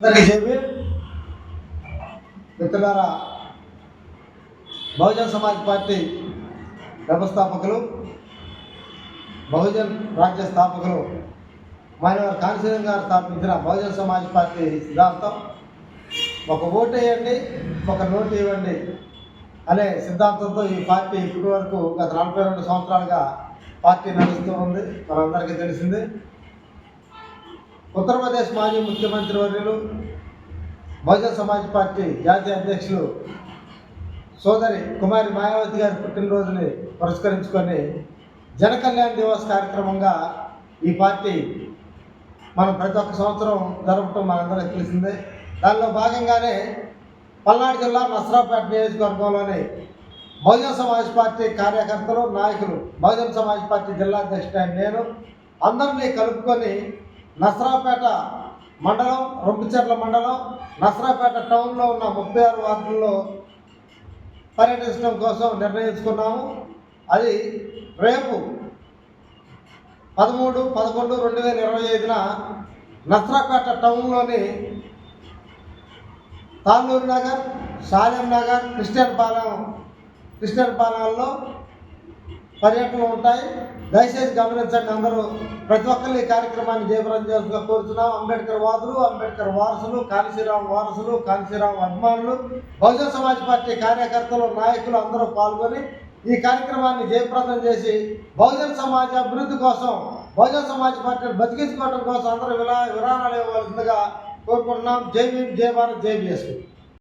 అందరికీ చెప్పి మిత్రులారా బహుజన్ సమాజ్ పార్టీ వ్యవస్థాపకులు బహుజన్ రాజ్య స్థాపకులు మానవ కాంశీరం గారు స్థాపించిన బహుజన్ సమాజ్ పార్టీ సిద్ధాంతం. ఒక ఓటు వేయండి ఒక నోటు ఇవ్వండి అనే సిద్ధాంతంతో ఈ పార్టీ ఇప్పటి వరకు గత నలభై రెండు సంవత్సరాలుగా పార్టీ నడుస్తూ ఉంది. మనందరికీ తెలిసింది. ఉత్తరప్రదేశ్ మాజీ ముఖ్యమంత్రి వర్యులు బహుజన్ సమాజ్ పార్టీ జాతీయ అధ్యక్షులు సోదరి కుమారి మాయావతి గారి పుట్టినరోజుని పురస్కరించుకొని జన కళ్యాణ్ దివస్ కార్యక్రమంగా ఈ పార్టీ మనం ప్రతి ఒక్క సంవత్సరం జరపటం మనందరికీ తెలిసిందే. దానిలో భాగంగానే పల్నాడు జిల్లా నసరాపేట నియోజకవర్గంలోని బహుజన సమాజ్ పార్టీ కార్యకర్తలు నాయకులు బహుజన సమాజ్ పార్టీ జిల్లా అధ్యక్షుడు నేను అందరినీ కలుపుకొని నసరాపేట మండలం రొంపిచెర్ల మండలం నసరాపేట టౌన్లో ఉన్న ముప్పై ఆరు వార్డుల్లో పర్యటించడం కోసం నిర్ణయించుకున్నాము. అది రేపు పదమూడు పదకొండు రెండు వేల ఇరవై ఐదున నసరాపేట టౌన్లోని తాళ్ళూరు నగర్ షాలేం నగర్ క్రిస్టియన్ పాలెం క్రిస్టియన్ పాలెంలో పర్యటనలు ఉంటాయి. దయచేసి గమనించండి అందరూ ప్రతి ఒక్కరు ఈ కార్యక్రమాన్ని జయప్రదం చేసుకుని కోరుతున్నాం. అంబేద్కర్ వాదులు అంబేద్కర్ వారసులు కాళీశ్రీరామ్ వారసులు కాళీశ్రీరామ్ అభిమానులు బహుజన సమాజ్ పార్టీ కార్యకర్తలు నాయకులు అందరూ పాల్గొని ఈ కార్యక్రమాన్ని జయప్రదం చేసి బహుజన సమాజ అభివృద్ధి కోసం బహుజన సమాజ్ పార్టీని బతికించుకోవడం కోసం అందరూ విరా విరాళాలు ఇవ్వవలసిందిగా కోరుకుంటున్నాం. జై భీమ్ జై భారత్ జై బీఎస్పీ.